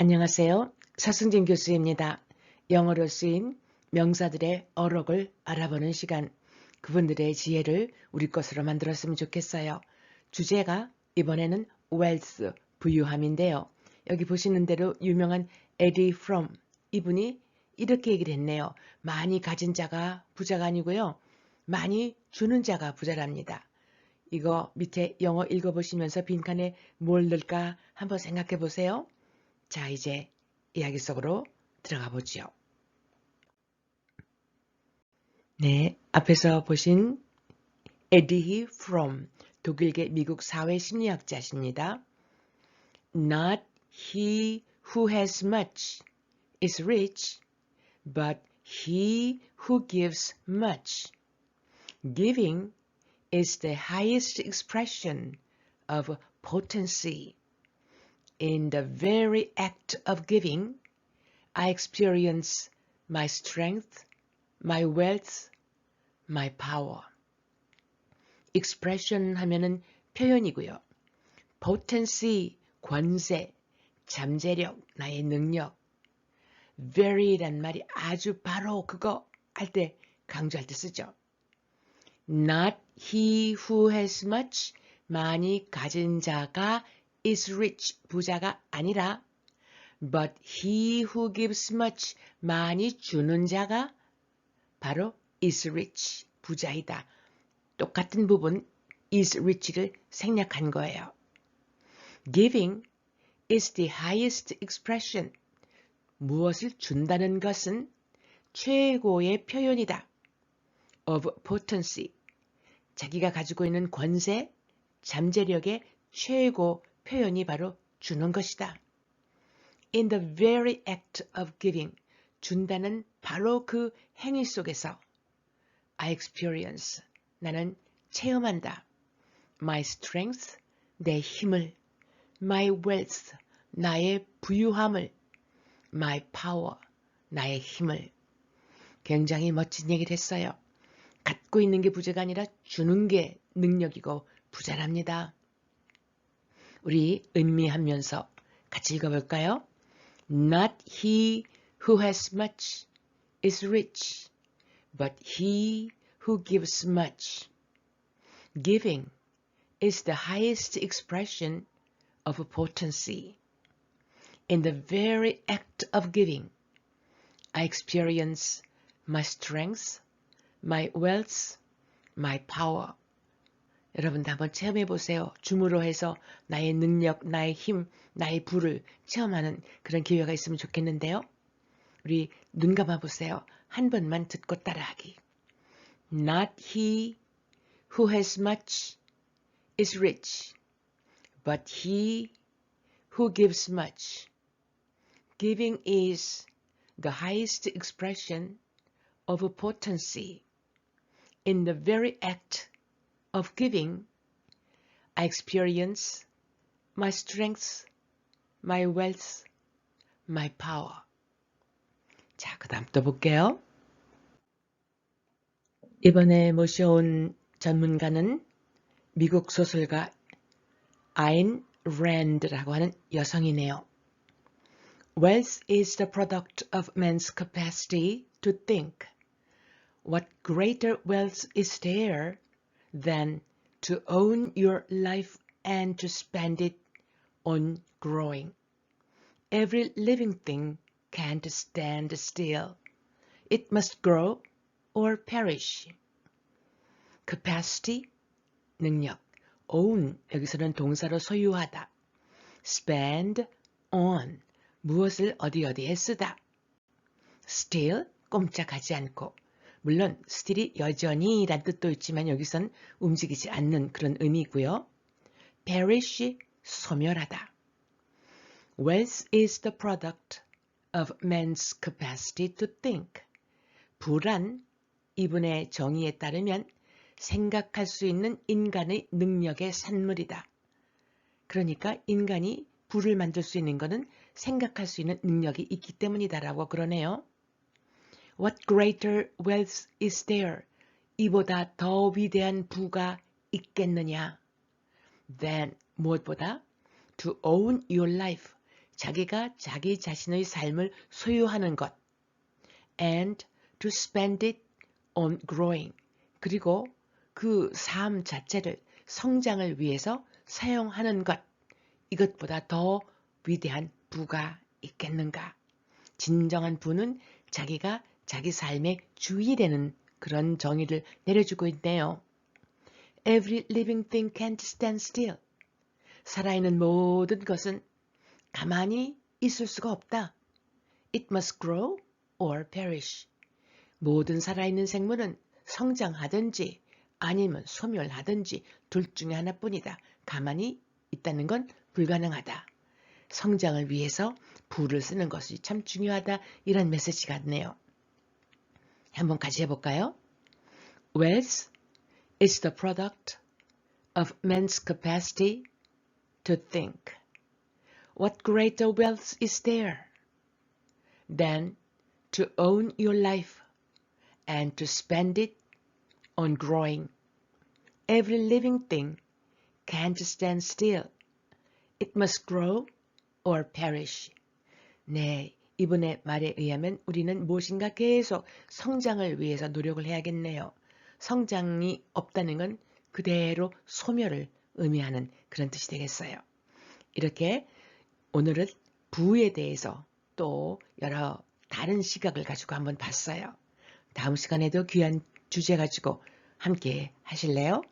안녕하세요. 서승진 교수입니다. 영어로 쓰인 명사들의 어록을 알아보는 시간, 그분들의 지혜를 우리 것으로 만들었으면 좋겠어요. 주제가 이번에는 wealth, 부유함인데요. 여기 보시는 대로 유명한 에디 프롬 이분이 이렇게 얘기를 했네요. 많이 가진 자가 부자가 아니고요. 많이 주는 자가 부자랍니다. 이거 밑에 영어 읽어보시면서 빈칸에 뭘 넣을까 한번 생각해 보세요. 자, 이제 이야기 속으로 들어가 보죠. 네, 앞에서 보신 에디히 프롬 독일계 미국 사회 심리학자십니다. Not he who has much is rich, but he who gives much. Giving is the highest expression of potency. In the very act of giving, I experience my strength, my wealth, my power. expression 하면은 표현이고요. potency, 권세, 잠재력, 나의 능력. very란 말이 아주 바로 그거 할 때 강조할 때 쓰죠. Not he who has much, 많이 가진 자가 is rich, 부자가 아니라 but he who gives much, 많이 주는 자가 바로 is rich, 부자이다. 똑같은 부분 is rich를 생략한 거예요. Giving is the highest expression. 무엇을 준다는 것은 최고의 표현이다. of potency. 자기가 가지고 있는 권세, 잠재력의 최고 표현이 바로 주는 것이다. In the very act of giving, 준다는 바로 그 행위 속에서 I experience, 나는 체험한다. My strength, 내 힘을. My wealth, 나의 부유함을. My power, 나의 힘을. 굉장히 멋진 얘기를 했어요. 갖고 있는 게 부자가 아니라 주는 게 능력이고 부자랍니다. 우리 음미하면서 같이 읽어볼까요? Not he who has much is rich, but he who gives much. Giving is the highest expression of potency. In the very act of giving, I experience my strength, my wealth, my power. 여러분도 한번 체험해 보세요. 줌으로 해서 나의 능력, 나의 힘, 나의 부를 체험하는 그런 기회가 있으면 좋겠는데요. 우리 눈 감아 보세요. 한 번만 듣고 따라하기. Not he who has much is rich, but he who gives much. Giving is the highest expression of potency. In the very act of giving, I experience my strength, my wealth, my power. 자, 그 다음 또 볼게요. 이번에 모셔온 전문가는 미국 소설가 아인 랜드라고 하는 여성이네요. Wealth is the product of man's capacity to think. What greater wealth is there than to own your life and to spend it on growing? Every living thing can't stand still. It must grow or perish. capacity, 능력. own, 여기서는 동사로 소유하다. spend on, 무엇을 어디 어디에 쓰다. still, 꼼짝하지 않고. 물론 still이 여전히 란 뜻도 있지만 여기선 움직이지 않는 그런 의미고요. perish, 소멸하다. wealth is the product of man's capacity to think. 불안, 이분의 정의에 따르면 생각할 수 있는 인간의 능력의 산물이다. 그러니까 인간이 불을 만들 수 있는 것은 생각할 수 있는 능력이 있기 때문이다라고 그러네요. What greater wealth is there? 이보다 더 위대한 부가 있겠느냐? Then 무엇보다 to own your life, 자기가 자기 자신의 삶을 소유하는 것 and to spend it on growing 그리고 그 삶 자체를 성장을 위해서 사용하는 것 이것보다 더 위대한 부가 있겠는가? 진정한 부는 자기가 자기 삶의 주인이 되는 그런 정의를 내려주고 있네요. Every living thing can't stand still. 살아있는 모든 것은 가만히 있을 수가 없다. It must grow or perish. 모든 살아있는 생물은 성장하든지 아니면 소멸하든지 둘 중에 하나뿐이다. 가만히 있다는 건 불가능하다. 성장을 위해서 부를 쓰는 것이 참 중요하다. 이런 메시지 같네요. 한번 같이 해볼까요? Wealth is the product of man's capacity to think. What greater wealth is there than to own your life and to spend it on growing? Every living thing can't stand still. It must grow or perish. 네, 이분의 말에 의하면 우리는 무엇인가 계속 성장을 위해서 노력을 해야겠네요. 성장이 없다는 건 그대로 소멸을 의미하는 그런 뜻이 되겠어요. 이렇게 오늘은 부에 대해서 또 여러 다른 시각을 가지고 한번 봤어요. 다음 시간에도 귀한 주제 가지고 함께 하실래요?